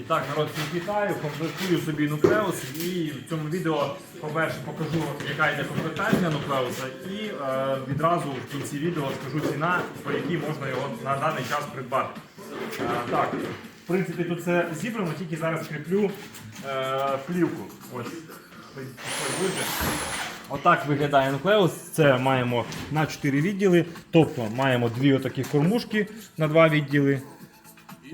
І так, народ, всіх вітаю, комплектую собі нуклеус і в цьому відео, по-перше, покажу, яка йде комплектація нуклеуса, і е, відразу в кінці відео скажу ціна, по якій можна його на даний час придбати. Е, так, в принципі, тут все зібрано, тільки зараз кріплю е, плівку. Ось. Отак виглядає нуклеус. Це маємо на 4 відділи. Тобто маємо дві отакі кормушки на два відділи.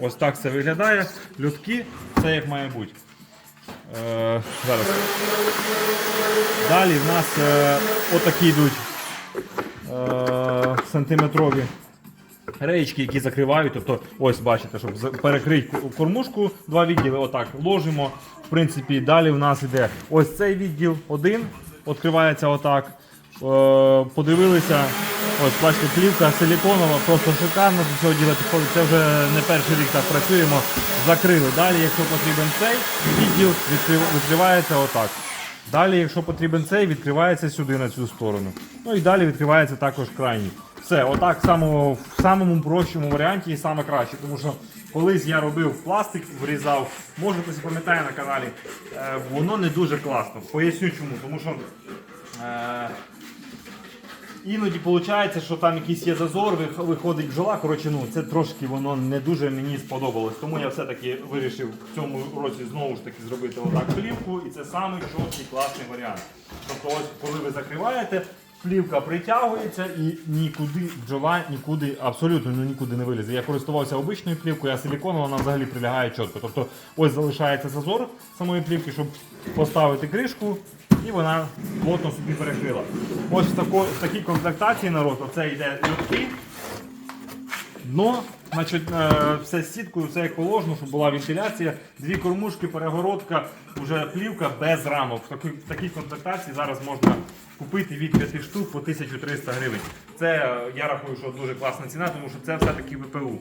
Ось так це виглядає. Льотки, це як має бути. Е, зараз. Далі в нас е, отакі йдуть е, сантиметрові реєчки, які закривають. Тобто, ось бачите, щоб перекрити кормушку, два відділи отак ложимо. В принципі, далі в нас іде ось цей відділ один, відкривається отак. Е, подивилися, ось бачите, плівка силіконова, просто шикарно до цього діла підходить. Це вже не перший рік так працюємо. Закрили. Далі, якщо потрібен цей відділ, відкривається отак. Далі, якщо потрібен цей, відкривається сюди на цю сторону. Ну і далі відкривається також крайній. Все, отак само, в самому прощому варіанті і саме краще. Тому що колись я робив пластик, вирізав, може хтось пам'ятає на каналі, е, воно не дуже класно. Поясню чому. Тому що е, Іноді виходить, що там якийсь є зазор, виходить бджола. Коротше, ну це трошки воно не дуже мені сподобалось. Тому я все-таки вирішив в цьому році знову ж таки зробити отак плівку, і це самий чіткий класний варіант. Тобто, ось коли ви закриваєте, плівка притягується і нікуди бджола нікуди, абсолютно ну, нікуди не вилізе. Я користувався обичною плівкою, а силіконовою вона взагалі прилягає чітко. Тобто ось залишається зазор самої плівки, щоб поставити кришку і вона плотно собі перекрила. Ось в, тако, в такій комплектації народ, оце йде льотки, дно, значить, е, все з сіткою, все як положено, щоб була вентиляція, дві кормушки, перегородка, вже плівка без рамок. В такій, в такій комплектації зараз можна купити від 5 штук по 1300 гривень. Це е, я рахую, що дуже класна ціна, тому що це все-таки ВПУ.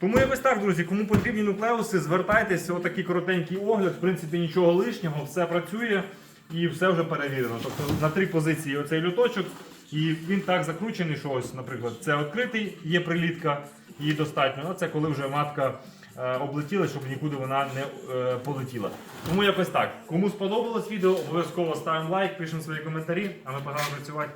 Тому якось так, друзі, кому потрібні нуклеуси, звертайтеся, отакий коротенький огляд, в принципі, нічого лишнього, все працює і все вже перевірено. Тобто на три позиції оцей люточок, і він так закручений, що ось, наприклад, це відкритий, є прилітка, її достатньо. А це коли вже матка е, облетіла, щоб нікуди вона не е, полетіла. Тому якось так. Кому сподобалось відео, обов'язково ставимо лайк, пишемо свої коментарі, а ми погнали працювати.